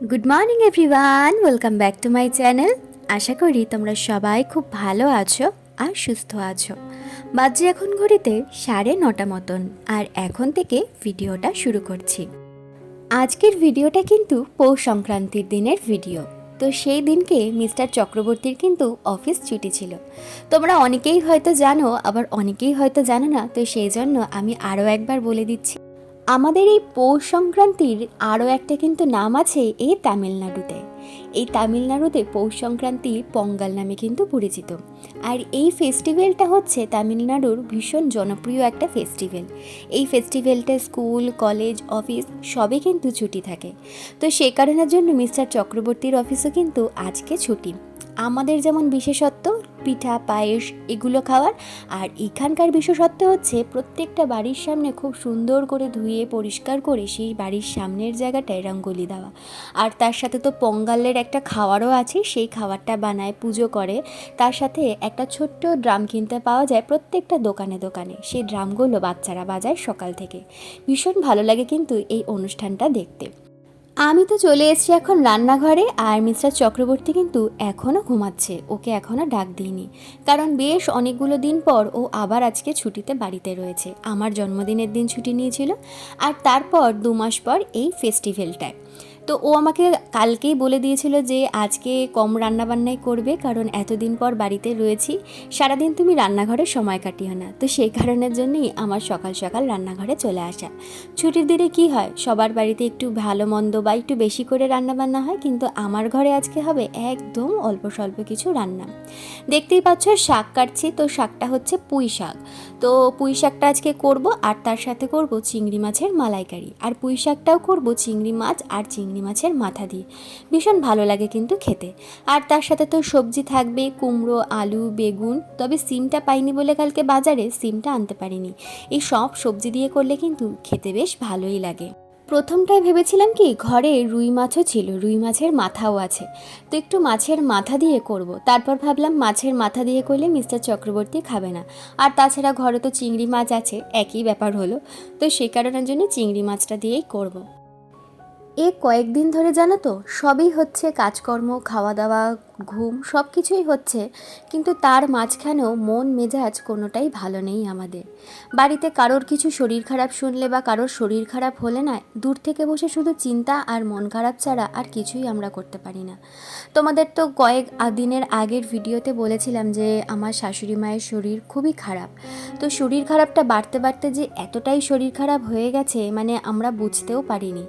Good morning everyone welcome back to my channel আশা করি তোমরা সবাই খুব ভালো আছো আর সুস্থ আছো। বাজে এখন ঘড়িতে সাড়ে নটা মতন, আর এখন থেকে ভিডিওটা শুরু করছি। আজকের ভিডিওটা কিন্তু পৌষ সংক্রান্তির দিনের ভিডিও। তো সেই দিনকে মিস্টার চক্রবর্তীর কিন্তু অফিস ছুটি ছিল। তোমরা অনেকেই হয়তো জানো, আবার অনেকেই হয়তো জানো না, তো সেই জন্য আমি আরও একবার বলে দিচ্ছি। আমাদের এই পৌষ সংক্রান্তির আরও একটা কিন্তু নাম আছে এই তামিলনাড়ুতে। এই তামিলনাড়ুতে পৌষ সংক্রান্তি পঙ্গাল নামে কিন্তু পরিচিত। আর এই ফেস্টিভ্যালটা হচ্ছে তামিলনাড়ুর ভীষণ জনপ্রিয় একটা ফেস্টিভ্যাল। এই ফেস্টিভ্যালটা স্কুল, কলেজ, অফিস সবে কিন্তু ছুটি থাকে। তো সে কারণের জন্য মিস্টার চক্রবর্তীর অফিসও কিন্তু আজকে ছুটি। আমাদের যেমন বিশেষত্ব, পিঠা, পায়েস এগুলো খাওয়ার, আর এখানকার বিশেষত্ব হচ্ছে প্রত্যেকটা বাড়ির সামনে খুব সুন্দর করে ধুয়ে পরিষ্কার করে সেই বাড়ির সামনের জায়গাটায় রঙ্গোলি দেওয়া। আর তার সাথে তো পঙ্গালের একটা খাওয়ারও আছে, সেই খাবারটা বানায় পুজো করে। তার সাথে একটা ছোট্ট ড্রাম কিনতে পাওয়া যায় প্রত্যেকটা দোকানে দোকানে। সেই ড্রামগুলো বাচ্চারা বাজায় সকাল থেকে। ভীষণ ভালো লাগে কিন্তু এই অনুষ্ঠানটা দেখতে। আমি তো চলে এসেছি এখন রান্নাঘরে আর মিস্টার চক্রবর্তী কিন্তু এখনও ঘুমাচ্ছে। ওকে এখনও ডাক দিইনি। কারণ বেশ অনেকগুলো দিন পর ও আবার আজকে ছুটিতে বাড়িতে রয়েছে। আমার জন্মদিনের দিন ছুটি নিয়েছিল আর তারপর দু মাস পর এই ফেস্টিভ্যালটায় তো ও আমাকে কালকেই বলে দিয়েছিল যে আজকে কম রান্নাবান্নাই করবে, কারণ এতদিন পর বাড়িতে রয়েছি। সারাদিন তুমি রান্নাঘরে সময় কাটিও না। তো সেই কারণের জন্যই আমার সকাল সকাল রান্নাঘরে চলে আসা। ছুটির দিনে কি হয়, সবার বাড়িতে একটু ভালো মন্দ বা একটু বেশি করে রান্নাবান্না হয়, কিন্তু আমার ঘরে আজকে হবে একদম অল্প স্বল্প কিছু রান্না। দেখতেই পাচ্ছ শাক কাটছি, তো শাকটা হচ্ছে পুঁই শাক। তো পুঁই শাকটা আজকে করব আর তার সাথে করব চিংড়ি মাছের মালাইকারি। আর পুঁই শাকটাও করব চিংড়ি মাছ আর চিংড়ি মাছের মাথা দিয়ে। ভীষণ ভালো লাগে কিন্তু খেতে। আর তার সাথে তো সবজি থাকবে, কুমড়ো, আলু, বেগুন। তবে সিমটা পাইনি বলে কালকে বাজারে, সিমটা আনতে পারিনি। এই সব সবজি দিয়ে করলে কিন্তু খেতে বেশ ভালোই লাগে। প্রথমটায় ভেবেছিলাম কি, ঘরে রুই মাছও ছিল, রুই মাছের মাথাও আছে তো একটু মাছের মাথা দিয়ে করব। তারপর ভাবলাম মাছের মাথা দিয়ে করলে মিস্টার চক্রবর্তী খাবে না আর তাছাড়া ঘরে তো চিংড়ি মাছ আছে, একই ব্যাপার হলো তো সেই কারণের জন্য চিংড়ি মাছটা দিয়েই করব। এ কয়েকদিন ধরে জানো তো, সবই হচ্ছে কাজকর্ম, খাওয়া দাওয়া ঘুম সব কিছুই হচ্ছে, কিন্তু তার মাঝখানেও মন মেজাজ কোনোটাই ভালো নেই আমাদের। বাড়িতে কারোর কিছু শরীর খারাপ শুনলে বা কারোর শরীর খারাপ হলে না, দূর থেকে বসে শুধু চিন্তা আর মন খারাপ ছাড়া আর কিছুই আমরা করতে পারি না। তোমাদের তো কয়েক দিনের আগের ভিডিওতে বলেছিলাম যে, আমার শাশুড়ি মায়ের শরীর খুবই খারাপ। তো শরীর খারাপটা বাড়তে বাড়তে যে এতটাই শরীর খারাপ হয়ে গেছে মানে আমরা বুঝতেও পারিনি।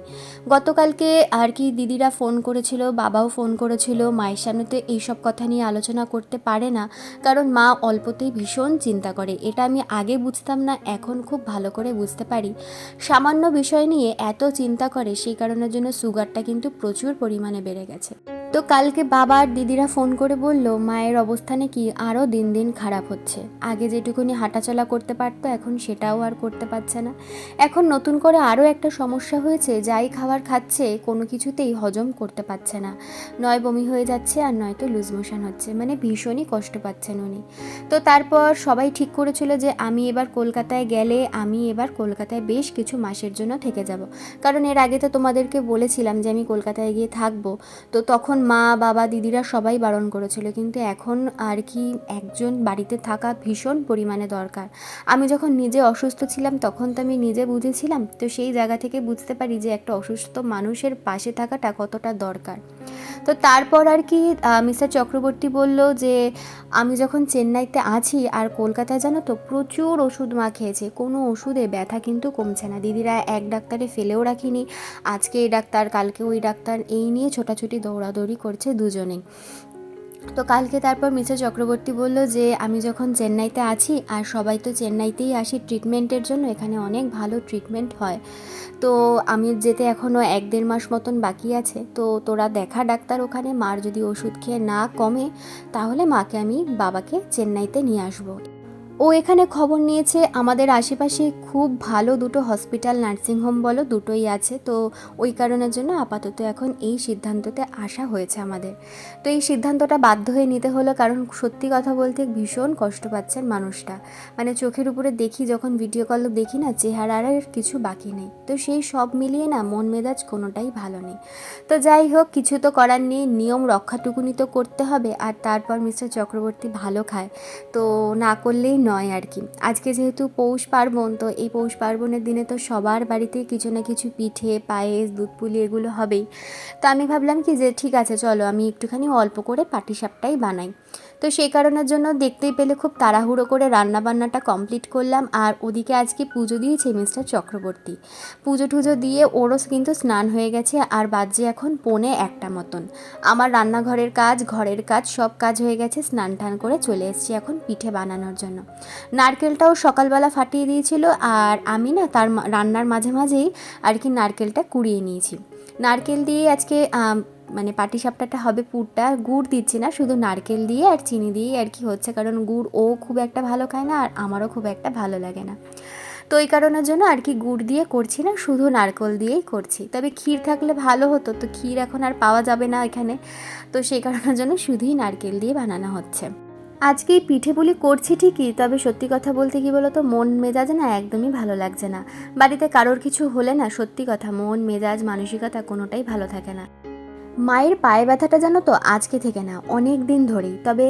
গতকালকে আর কি দিদিরা ফোন করেছিল, বাবাও ফোন করেছিল, মায়ের সামনে তো এইসব কথা নিয়ে আলোচনা করতে পারে না, কারণ মা অল্পতেই ভীষণ চিন্তা করে। এটা আমি আগে বুঝতাম না, এখন খুব ভালো করে বুঝতে পারি। সামান্য বিষয় নিয়ে এত চিন্তা করে, সেই কারণের জন্য সুগারটা কিন্তু প্রচুর পরিমাণে বেড়ে গেছে। তো কালকে বাবা আর দিদিরা ফোন করে বলল, মায়ের অবস্থানে কি আরও দিন দিন খারাপ হচ্ছে। আগে যেটুকুনি হাঁটাচলা করতে পারতো, এখন সেটাও আর করতে পারছে না। এখন নতুন করে আরও একটা সমস্যা হয়েছে, যাই খাবার খাচ্ছে, কোনো কিছুতেই হজম করতে পারছে না। নয় বমি হয়ে যাচ্ছে আর নয়তো লুজ মোশন হচ্ছে। মানে ভীষণই কষ্ট পাচ্ছেন উনি। তো তারপর সবাই ঠিক করেছিল যে, আমি এবার কলকাতায় গেলে, আমি এবার কলকাতায় বেশ কিছু মাসের জন্য থেকে যাব। কারণ এর আগে তো তোমাদেরকে বলেছিলাম যে, আমি কলকাতায় গিয়ে থাকব। তো তখন মা, বাবা, দিদিরা সবাই বারণ করেছিল। কিন্তু এখন আর কি একজন বাড়িতে থাকা ভীষণ পরিমাণে দরকার। আমি যখন নিজে অসুস্থ ছিলাম, তখন তো আমি নিজে বুঝেছিলাম। তো সেই জায়গা থেকে বুঝতে পারি যে একটা অসুস্থ মানুষের পাশে থাকাটা কতটা দরকার। তো তারপর আর কি মিস্টার চক্রবর্তী বলল যে, আমি যখন চেন্নাইতে আছি আর কলকাতায় জানো তো প্রচুর ওষুধ মা খেয়েছে, কোনো ওষুধে ব্যথা কিন্তু কমছে না। দিদিরা এক ডাক্তারে ফেলেও রাখিনি, আজকে এই ডাক্তার, কালকে ওই ডাক্তার, এই নিয়ে ছোটাছুটি দৌড়াদৌড়ি করছে দুজনেই। তো কালকে তারপর মিসেস চক্রবর্তী বলল যে, আমি যখন চেন্নাইতে আছি আর সবাই তো চেন্নাইতেই আসি ট্রিটমেন্টের জন্য, এখানে অনেক ভালো ট্রিটমেন্ট হয়। তো আমি যেতে এখনও এক দেড় মাস মতন বাকি আছে। তো তোরা দেখা ডাক্তার ওখানে, মার যদি ওষুধ খেয়ে না কমে, তাহলে মাকে আমি বাবাকে চেন্নাইতে নিয়ে আসব। ও এখানে খবর নিয়েছে, আমাদের আশেপাশে খুব ভালো দুটো হসপিটাল নার্সিংহোম বলো, দুটোই আছে। তো ওই কারণের জন্য আপাতত এখন এই সিদ্ধান্ততে আসা হয়েছে আমাদের। তো এই সিদ্ধান্তটা বাধ্য হয়ে নিতে হলো, কারণ সত্যি কথা বলতে ভীষণ কষ্ট পাচ্ছেন মানুষটা। মানে চোখের উপরে দেখি, যখন ভিডিও কল দেখি না চেহারার কিছু বাকি নেই। তো সেই সব মিলিয়ে না, মন মেজাজ কোনোটাই ভালো নেই। তো যাই হোক, কিছু তো করার নেই, নিয়ম রক্ষাটুকুনি তো করতে হবে, আর তারপর মিস্টার চক্রবর্তী ভালো খায়। তো না করলেই নয় আর কি। আজকে যেহেতু পৌষ পার্বণ, তো এই পৌষ পার্বণের দিনে তো সবার বাড়িতে কিছু না কিছু পিঠে, পায়েস, দুধ পুলি এগুলো হবেই। তো আমি ভাবলাম কি যে ঠিক আছে, চলো আমি একটুখানি অল্প করে পাটি সাপটাই বানাই। তো সেই কারণের জন্য দেখতেই পেলে খুব তাড়াহুড়ো করে রান্নাবান্নাটা কমপ্লিট করলাম। আর ওদিকে আজকে পুজো দিয়েছে মিস্টার চক্রবর্তী। পুজো টুজো দিয়ে ওরও কিন্তু স্নান হয়ে গেছে আর বাজে এখন পৌনে একটা মতন। আমার রান্নাঘরের কাজ, ঘরের কাজ সব কাজ হয়ে গেছে, স্নান টান করে চলে এসেছি এখন পিঠে বানানোর জন্য। নারকেলটাও সকালবেলা ফাটিয়ে দিয়েছিল আর আমি না তার রান্নার মাঝে মাঝেই আর কি নারকেলটা কুড়িয়ে নিয়েছি। নারকেল দিয়ে আজকে মানে পাটিসাপটাটা হবে পুরটা গুড় দিচ্ছি না, শুধু নারকেল দিয়ে আর চিনি দিয়েই আর কি হচ্ছে, কারণ গুড় ও খুব একটা ভালো খায় না, আর আমারও খুব একটা ভালো লাগে না। তো এই কারণের জন্য আর কি গুড় দিয়ে করছি না, শুধু নারকেল দিয়েই করছি। তবে ক্ষীর থাকলে ভালো হতো, তো ক্ষীর এখন আর পাওয়া যাবে না এখানে, তো সেই কারণের জন্য শুধুই নারকেল দিয়ে বানানো হচ্ছে। আজকে এই পিঠে পুলি করছি ঠিকই, তবে সত্যি কথা বলতে কি বলতো, মন মেজাজ না একদমই ভালো লাগছে না। বাড়িতে কারোর কিছু হলে না সত্যি কথা, মন, মেজাজ, মানসিকতা কোনোটাই ভালো থাকে না। মায়ের পায়ে ব্যথাটা জানো তো আজকে থেকে না, অনেক দিন ধরেই। তবে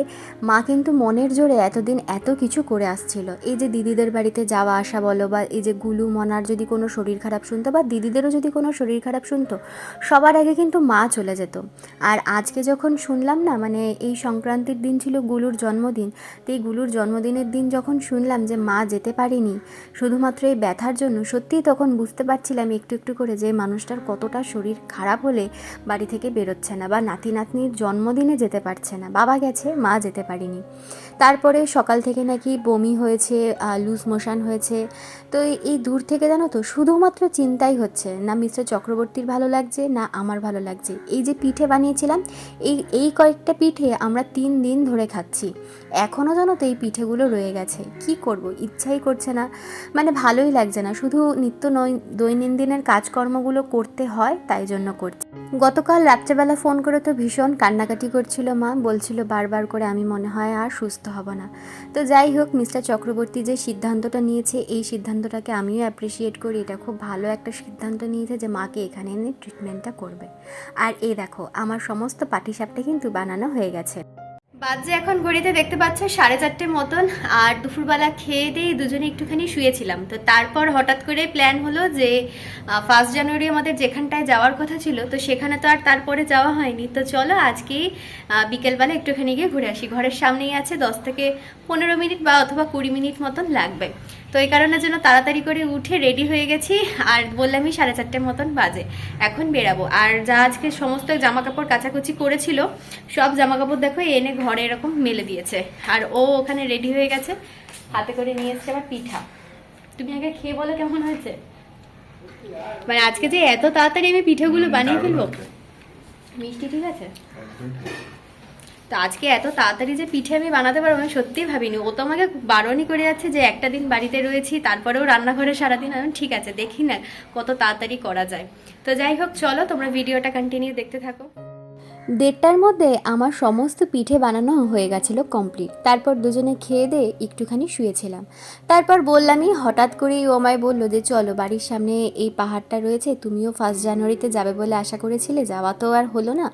মা কিন্তু মনের জোরে এতদিন এত কিছু করে আসছিল। এই যে দিদিদের বাড়িতে যাওয়া আসা বলো বা এই যে গুলু মনার যদি কোনো শরীর খারাপ শুনতো বা দিদিদেরও যদি কোনো শরীর খারাপ শুনতো, সবার আগে কিন্তু মা চলে যেত। আর আজকে যখন শুনলাম না মানে এই সংক্রান্তির দিন ছিল গুলুর জন্মদিন, তো এই গুলুর জন্মদিনের দিন যখন শুনলাম যে মা যেতে পারেনি, শুধুমাত্র এই ব্যথার জন্য, সত্যিই তখন বুঝতে পারছিলাম একটু একটু করে যে মানুষটার কতটা শরীর খারাপ হলে বাড়ি থেকে বেরোচ্ছে না বা নাতি নাতনির জন্মদিনে যেতে পারছে না। বাবা গেছে মা যেতে পারিনি। তারপরে সকাল থেকে নাকি বমি হয়েছে লুজ মোশন হয়েছে। তো এই- দূর থেকে জানো তো, শুধুমাত্র চিন্তাই হচ্ছে, না মিস্টার চক্রবর্তীর ভালো লাগছে, না আমার ভালো লাগছে। এই যে পিঠে বানিয়েছিলাম, এই এই কয়েকটা পিঠে আমরা তিন দিন ধরে খাচ্ছি। এখনও জানো তো এই পিঠেগুলো রয়ে গেছে। কি করব? ইচ্ছাই করছে না। মানে ভালোই লাগছে না। শুধু নিত্য দৈনন্দিনের কাজকর্মগুলো করতে হয়, তাই জন্য করছি। গতকাল রাত্রেবেলা ফোন করে তো ভীষণ কান্নাকাটি করছিল মা, বলছিল বারবার করে আমি মনে হয় আর সুস্থ হব না। তো যাই হোক, মিস্টার চক্রবর্তী যে সিদ্ধান্তটা নিয়েছে, এই সিদ্ধান্তটাকে আমিও অ্যাপ্রিসিয়েট করি। এটা খুব ভালো একটা সিদ্ধান্ত নিয়েছে যে মাকে এখানে এনে ট্রিটমেন্টটা করবে। আর এই দেখো, আমার সমস্ত পাটিসাপটা কিন্তু বানানো হয়ে গেছে। বাজে এখন ঘড়িতে দেখতে পাচ্ছ সাড়ে চারটে মতন, আর দুপুরবেলা খেয়ে দিয়ে দুজনে একটুখানি শুয়েছিলাম। তো তারপর হঠাৎ করে প্ল্যান হলো যে ফার্স্ট জানুয়ারি আমাদের যেখানটায় যাওয়ার কথা ছিল, তো সেখানে তো আর তারপরে যাওয়া হয়নি। তো চলো আজকেই বিকেলবেলা একটুখানি গিয়ে ঘুরে আসি। ঘরের সামনেই আছে দশ থেকে পনেরো মিনিট বা অথবা কুড়ি মিনিট মতন লাগবে। তো এই কারণের জন্য তাড়াতাড়ি করে উঠে রেডি হয়ে গেছি আর বললামই সাড়ে চারটে মতন বাজে। এখন বেরাবো। আর যা আজকে সমস্ত জামা কাপড় কাচাকুচি করেছিল সব জামা কাপড় দেখো এনে ঘরে এরকম মেলে দিয়েছে। আর ও ওখানে রেডি হয়ে গেছে হাতে করে নিয়ে এসছে আবার পিঠা। তুমি আগে খেয়ে বলো কেমন হয়েছে? মানে আজকে যে এত তাড়াতাড়ি আমি পিঠেগুলো বানিয়ে ফেলব। মিষ্টি ঠিক আছে? তো আজকে এত তাড়াতাড়ি যে পিঠে আমি বানাতে পারব, আমি সত্যিই ভাবিনি। ও তো আমাকে বারণই করে যাচ্ছে যে একটা দিন বাড়িতে রয়েছি, তারপরেও রান্নাঘরে সারাদিন আমি ঠিক আছে, দেখি না কত তাড়াতাড়ি করা যায়। তো যাই হোক, চলো তোমরা ভিডিওটা কন্টিনিউ দেখতে থাকো। দেড়টার মধ্যে আমার সমস্ত পিঠে বানানো হয়ে গেছিল কমপ্লিট তারপর দুজনে খেয়ে দিয়ে একটুখানি শুয়েছিলাম। তারপর বললামই, হঠাৎ করেই ও আমায় বলল যে, চলো, বাড়ির সামনে এই পাহাড়টা রয়েছে, তুমিও ফার্স্ট জানুয়ারিতে যাবে বলে আশা করেছিলে, যাওয়া তো আর হলো না।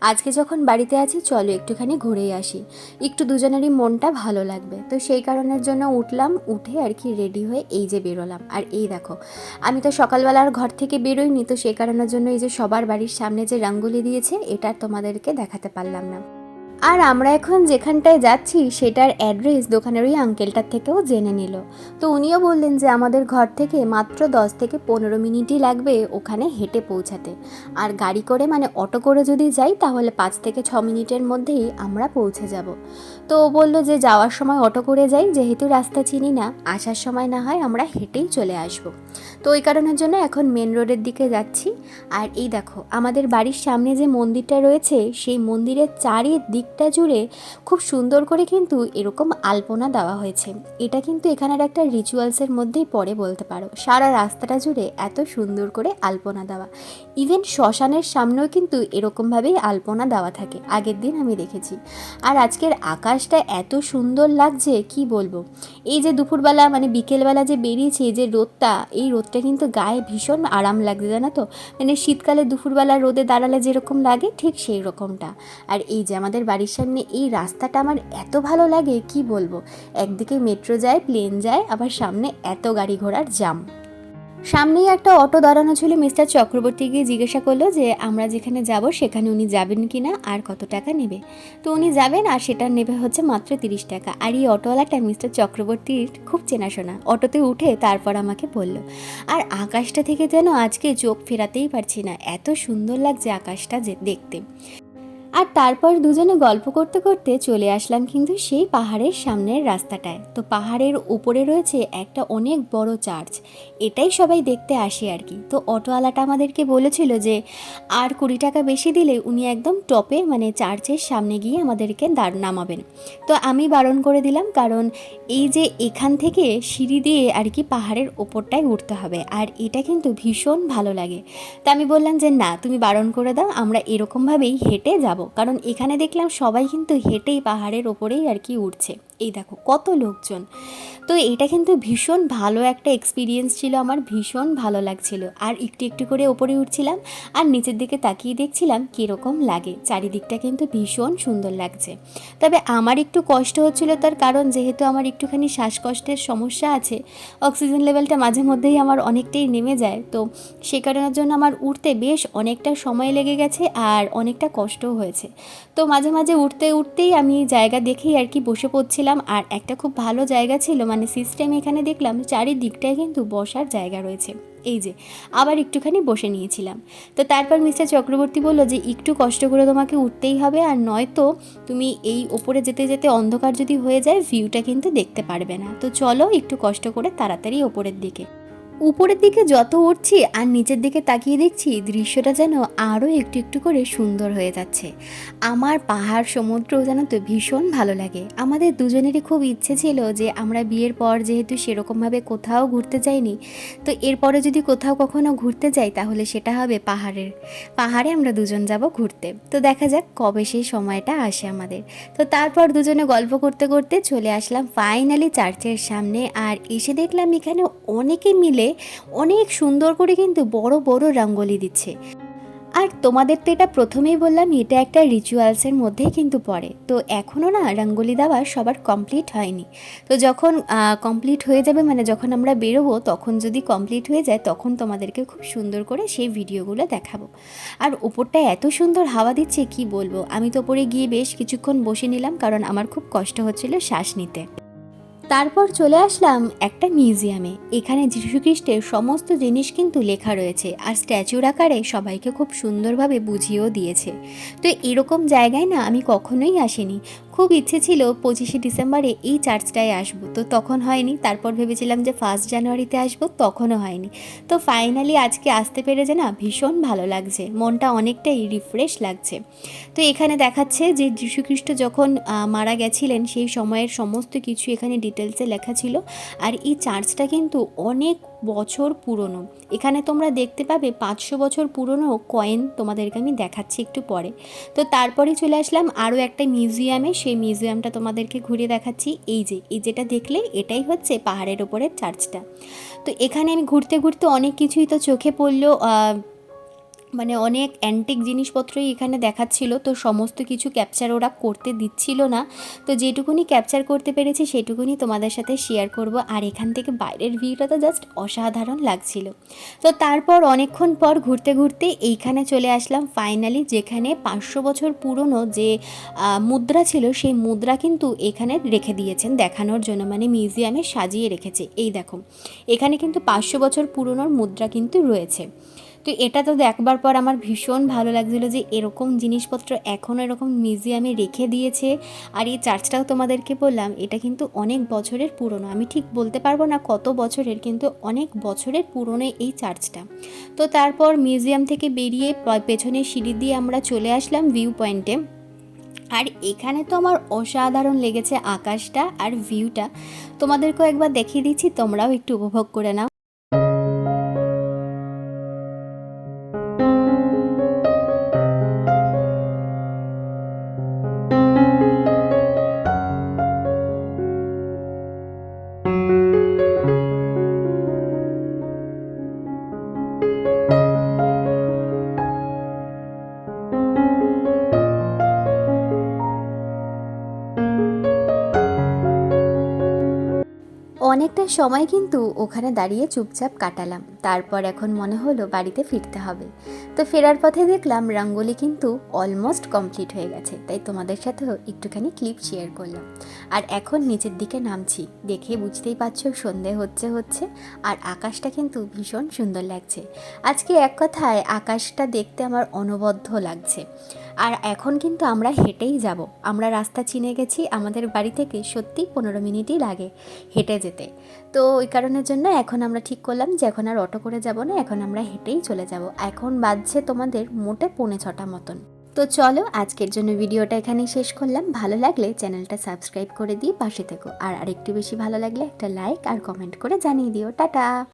আজকে যখন বাড়িতে আছি, চলো একটুখানি ঘুরেই আসি। একটু দুজনেরই মনটা ভালো লাগবে। তো সেই কারণের জন্য উঠলাম, উঠে আর কি রেডি হয়ে এই যে বেরোলাম। আর এই দেখো, আমি তো সকালবেলার ঘর থেকে বেরোইনি, তো সেই কারণের জন্য এই যে সবার বাড়ির সামনে যে রঙ্গোলি দিয়েছে, এটা তোমাদেরকে দেখাতে পারলাম না। আর আমরা এখন যেখানটায় যাচ্ছি, সেটার অ্যাড্রেস দোকানের ওই আঙ্কেলটার থেকেও জেনে নিল। তো উনিও বললেন যে, আমাদের ঘর থেকে মাত্র দশ থেকে পনেরো মিনিটই লাগবে ওখানে হেঁটে পৌঁছাতে। আর গাড়ি করে মানে অটো করে যদি যাই, তাহলে পাঁচ থেকে ছ মিনিটের মধ্যেই আমরা পৌঁছে যাব। তো ও বলল যে, যাওয়ার সময় অটো করে যাই, যেহেতু রাস্তা চিনি না, আসার সময় না হয় আমরা হেঁটেই চলে আসব। তো ওই কারণের জন্য এখন মেন রোডের দিকে যাচ্ছি। আর এই দেখো, আমাদের বাড়ির সামনে যে মন্দিরটা রয়েছে, সেই মন্দিরের চারিদিকটা জুড়ে খুব সুন্দর করে কিন্তু এরকম আলপনা দেওয়া হয়েছে। এটা কিন্তু এখানের একটা রিচুয়ালসের মধ্যেই পড়ে বলতে পারো। সারা রাস্তাটা জুড়ে এত সুন্দর করে আলপনা দেওয়া। ইভেন শ্মশানের সামনেও কিন্তু এরকমভাবেই আলপনা দেওয়া থাকে। আগের দিন আমি দেখেছি। আর আজকের আকাশটা এত সুন্দর লাগছে, কি বলব? এই যে দুপুরবেলা মানে বিকেলবেলা যে বেরিয়েছে যে রোদটা, এই রোদটা কিন্তু গায়ে ভীষণ আরাম লাগছে, জানো তো? মানে শীতকালে দুপুরবেলা রোদে দাঁড়ালে যেরকম লাগে, ঠিক সেই রকমটা। আর এই যে আমাদের বাড়ির সামনে এই রাস্তাটা আমার এত ভালো লাগে, কি বলব? একদিকে মেট্রো যায় প্লেন যায়, আবার সামনে এত গাড়ি ঘোড়ার জাম সামনেই একটা অটো দাঁড়ানো ছিল মিস্টার চক্রবর্তী গিয়ে জিজ্ঞাসা করল যে, আমরা যেখানে যাব সেখানে উনি যাবেন কি না আর কত টাকা নেবে? তো উনি যাবেন আর সেটা নেবে হচ্ছে মাত্র তিরিশ টাকা। আর এই অটোওয়ালাটা মিস্টার চক্রবর্তীর খুব চেনাশোনা। অটোতে উঠে তারপর আমাকে বলল, আর আকাশটা থেকে যেন আজকে চোখ ফেরাতেই পারছি না। এত সুন্দর লাগছে আকাশটা যে দেখতে। আর তারপর দুজনে গল্প করতে করতে চলে আসলাম কিন্তু সেই পাহাড়ের সামনের রাস্তাটায়। তো পাহাড়ের উপরে রয়েছে একটা অনেক বড় চার্চ। এটাই সবাই দেখতে আসে আর কি। তো অটোওয়ালাটা আমাদেরকে বলেছিল যে, আর কুড়ি টাকা বেশি দিলে উনি একদম টপে মানে চার্চের সামনে গিয়ে আমাদেরকে দাঁড় নামাবেন। তো আমি বারণ করে দিলাম, কারণ এই যে এখান থেকে সিঁড়ি দিয়ে আর কি পাহাড়ের ওপরটায় উঠতে হবে, আর এটা কিন্তু ভীষণ ভালো লাগে। তা আমি বললাম যে, না, তুমি বারণ করে দাও, আমরা এরকমভাবেই হেঁটে যাব। কারণ এখানে দেখলাম সবাই কিন্তু হেঁটেই পাহাড়ের ওপরেই আর কি উঠছে এই দেখো, কত লোকজন। তো এটা কিন্তু ভীষণ ভালো একটা এক্সপিরিয়েন্স ছিল আমার, ভীষণ ভালো লাগছিল। আর একটু একটু করে ওপরে উঠছিলাম আর নিচের দিকে তাকিয়ে দেখছিলাম কীরকম লাগে। চারিদিকটা কিন্তু ভীষণ সুন্দর লাগছে। তবে আমার একটু কষ্ট হচ্ছিল তার কারণ যেহেতু আমার একটুখানি শ্বাসকষ্টের সমস্যা আছে অক্সিজেন লেভেলটা মাঝে মধ্যেই আমার অনেকটাই নেমে যায়। তো সে কারণের জন্য আমার উঠতে বেশ অনেকটা সময় লেগে গেছে আর অনেকটা কষ্টও হয়েছে। তো মাঝে মাঝে উঠতে উঠতেই আমি জায়গা দেখেই আর কি বসে পড়ছিলাম আর একটা খুব ভালো জায়গা ছিল মানে সিস্টেম এখানে দেখলাম চারিদিকটায় কিন্তু বসার জায়গা রয়েছে। এই যে, আবার একটুখানি বসে নিয়েছিলাম। তো তারপর মিস্টার চক্রবর্তী বলল যে, একটু কষ্ট করে তোমাকে উঠতেই হবে আর নয়তো তুমি এই ওপরে যেতে যেতে অন্ধকার যদি হয়ে যায় ভিউটা কিন্তু দেখতে পারবে না। তো চলো একটু কষ্ট করে তাড়াতাড়ি ওপরের দিকে। উপরের দিকে যত উঠছি আর নিচের দিকে তাকিয়ে দেখছি দৃশ্যটা যেন আরও একটু একটু করে সুন্দর হয়ে যাচ্ছে। আমার পাহাড়, সমুদ্র যেন তো ভীষণ ভালো লাগে। আমাদের দুজনেরই খুব ইচ্ছে ছিল যে আমরা বিয়ের পর যেহেতু সেরকমভাবে কোথাও ঘুরতে যাইনি, তো এরপরে যদি কোথাও কখনো ঘুরতে যাই তাহলে সেটা হবে পাহাড়ের। পাহাড়ে আমরা দুজন যাব ঘুরতে। তো দেখা যাক কবে সেই সময়টা আসে আমাদের। তো তারপর দুজনে গল্প করতে করতে চলে আসলাম ফাইনালি চার্চের সামনে। আর এসে দেখলাম এখানে অনেকে মিলে অনেক সুন্দর করে কিন্তু বড় বড় রঙ্গোলি দিচ্ছে। আর তোমাদের তো এটা প্রথমেই বললাম, এটা একটা রিচুয়ালসের মধ্যেই কিন্তু পড়ে। তো এখনও না রঙ্গোলি দেওয়া সবার কমপ্লিট হয়নি। তো যখন কমপ্লিট হয়ে যাবে মানে যখন আমরা বেরোবো, তখন যদি কমপ্লিট হয়ে যায়, তখন তোমাদেরকে খুব সুন্দর করে সেই ভিডিওগুলো দেখাবো। আর ওপরটা এত সুন্দর হাওয়া দিচ্ছে, কি বলব? আমি তো ওপরে গিয়ে বেশ কিছুক্ষণ বসে নিলাম, কারণ আমার খুব কষ্ট হচ্ছিল শ্বাস নিতে। তারপর চলে আসলাম একটা মিউজিয়ামে। এখানে যীশুখ্রিস্টের সমস্ত জিনিস কিন্তু লেখা রয়েছে আর স্ট্যাচুর আকারে সবাইকে খুব সুন্দরভাবে বুঝিয়েও দিয়েছে। তো এরকম জায়গায় না আমি কখনোই আসিনি। খুব ইচ্ছে ছিল পঁচিশে ডিসেম্বরে এই চার্চটায় আসব। তো তখন হয়নি। তারপর ভেবেছিলাম যে ফার্স্ট জানুয়ারিতে আসব। তখনও হয়নি। তো ফাইনালি আজকে আসতে পেরে যে না? ভীষণ ভালো লাগছে। মনটা অনেকটাই রিফ্রেশ লাগছে। তো এখানে দেখাচ্ছে যে যীশুখ্রিস্ট যখন মারা গেছিলেন, সেই সময়ের সমস্ত কিছু এখানে ডিটেলসে লেখা ছিল। আর এই চার্চটা কিন্তু অনেক বছর পুরনো। এখানে তোমরা দেখতে পাবে পাঁচশো বছর পুরনো কয়েন তোমাদেরকে আমি দেখাচ্ছি একটু পরে। তো তারপরে চলে আসলাম আরও একটা মিউজিয়ামে। সেই মিউজিয়ামটা তোমাদেরকে ঘুরে দেখাচ্ছি। এই যে, এই যেটা দেখলে এটাই হচ্ছে পাহাড়ের ওপরের চার্চটা। তো এখানে আমি ঘুরতে ঘুরতে অনেক কিছুই তো চোখে পড়ল। মানে অনেক অ্যান্টিক জিনিসপত্রই এখানে দেখাচ্ছিল, তো সমস্ত কিছু ক্যাপচার ওরা করতে দিচ্ছিল না। তো যেটুকুনি ক্যাপচার করতে পেরেছি সেটুকুনি তোমাদের সাথে শেয়ার করব। আর এখান থেকে বাইরের ভিউটা তো জাস্ট অসাধারণ লাগছিল। তো তারপর অনেকক্ষণ পর ঘুরতে ঘুরতে এইখানে চলে আসলাম। ফাইনালি যেখানে পাঁচশো বছর পুরনো যে মুদ্রা ছিল, সেই মুদ্রা কিন্তু এখানে রেখে দিয়েছেন দেখানোর জন্য। মানে মিউজিয়ামে সাজিয়ে রেখেছে। এই দেখো, এখানে কিন্তু পাঁচশো বছর পুরনোর মুদ্রা কিন্তু রয়েছে। তো এটা তো দেখবার পর আমার ভীষণ ভালো লাগছিল যে এরকম জিনিসপত্র এখনও এরকম মিউজিয়ামে রেখে দিয়েছে। আর এই চার্চটাও তোমাদেরকে বললাম, এটা কিন্তু অনেক বছরের পুরনো। আমি ঠিক বলতে পারব না কত বছরের, কিন্তু অনেক বছরের পুরনো এই চার্চটা। তো তারপর মিউজিয়াম থেকে বেরিয়ে পেছনে সিঁড়ি দিয়ে আমরা চলে আসলাম ভিউ পয়েন্টে। আর এখানে তো আমার অসাধারণ লেগেছে আকাশটা আর ভিউটা। তোমাদেরকেও একবার দেখিয়ে দিচ্ছি, তোমরাও একটু উপভোগ করে নাও। অনেকটা সময় কিন্তু ওখানে দাঁড়িয়ে চুপচাপ কাটালাম। তারপর এখন মনে হলো বাড়িতে ফিরতে হবে। তো ফেরার পথে দেখলাম রঙ্গোলি কিন্তু অলমোস্ট কমপ্লিট হয়ে গেছে। তাই তোমাদের সাথেও একটুখানি ক্লিপ শেয়ার করলাম। আর এখন নিচের দিকে নামছি। দেখে বুঝতেই পারছ সন্ধে হচ্ছে হচ্ছে আর আকাশটা কিন্তু ভীষণ সুন্দর লাগছে। আজকে এক কথায় আকাশটা দেখতে আমার অনবদ্য লাগছে। আর এখন কিন্তু আমরা হেঁটেই যাব। আমরা রাস্তা চিনে গেছি, আমাদের বাড়ি থেকে সত্যি পনেরো মিনিটই লাগে হেঁটে যেতে। তো ওই কারণের জন্য এখন আমরা ঠিক করলাম যে এখন আর অটো করে যাব না, এখন আমরা হেঁটেই চলে যাব। এখন বাজছে তোমাদের মোটে পৌনে ছটা মতন। তো চলো আজকের জন্য ভিডিওটা এখানেই শেষ করলাম। ভালো লাগলে চ্যানেলটা সাবস্ক্রাইব করে দিয়ে পাশে থেকো। আর আরেকটু বেশি ভালো লাগলে একটা লাইক আর কমেন্ট করে জানিয়ে দিও। টাটা!